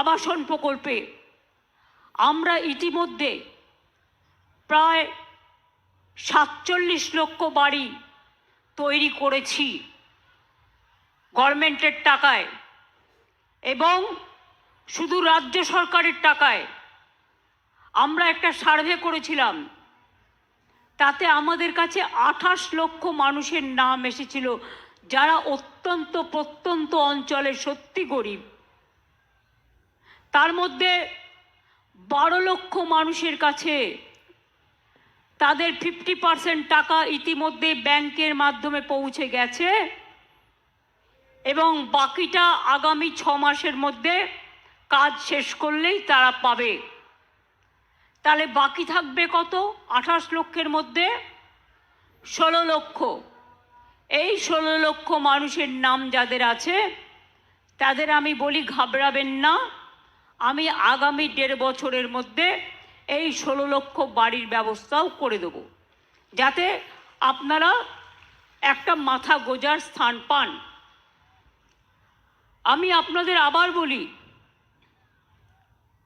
আবাসন প্রকল্পে আমরা ইতিমধ্যে প্রায় সাতচল্লিশ লক্ষ বাড়ি তৈরি করেছি গভর্নমেন্টের টাকায় এবং শুধু রাজ্য সরকারের টাকায়। আমরা একটা সার্ভে করেছিলাম, তাতে আমাদের কাছে আঠাশ লক্ষ মানুষের নাম এসেছিল, যারা অত্যন্ত প্রত্যন্ত অঞ্চলে সত্যি গরিব। তার মধ্যে বারো লক্ষ মানুষের কাছে তাদের ফিফটি পার্সেন্ট টাকা ইতিমধ্যে ব্যাংকের মাধ্যমে পৌঁছে গেছে এবং বাকিটা আগামী ছ মাসের মধ্যে কাজ শেষ করলেই তারা পাবে। তাহলে বাকি থাকবে কত? আঠাশ লক্ষের মধ্যে ষোলো লক্ষ। এই ষোলো লক্ষ মানুষের নাম যাদের আছে, তাদের আমি বলি ঘাবড়াবেন না। আমি আগামী দেড় বছরের মধ্যে এই ষোলো লক্ষ বাড়ির ব্যবস্থাও করে দেব। যাতে আপনারা একটা মাথা গোজার স্থান পান। আমি আপনাদের আবার বলি,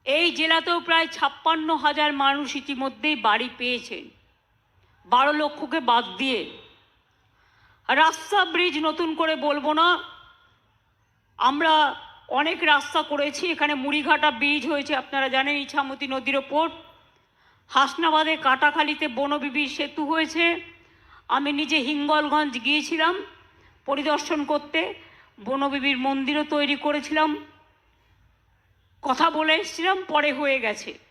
এই জেলাতেও প্রায় ছাপ্পান্ন হাজার মানুষ ইতিমধ্যেই বাড়ি পেয়েছেন। বারো লক্ষকে বাদ দিয়ে। রাস্তা ব্রিজ নতুন করে বলব না, আমরা অনেক রাস্তা করেছি, এখানে মুড়িঘাটা ব্রিজ হয়েছে, আপনারা জানেন ইছামতি নদীর ওপর। হাসনাবাদে কাটাখালিতে বনবিবি সেতু হয়েছে। আমি নিজে হিঙ্গলগঞ্জ গিয়েছিলাম পরিদর্শন করতে, বনবিবির মন্দিরও তৈরি করেছিলাম। কথা বলে এসেছিলাম, পরে হয়ে গেছে।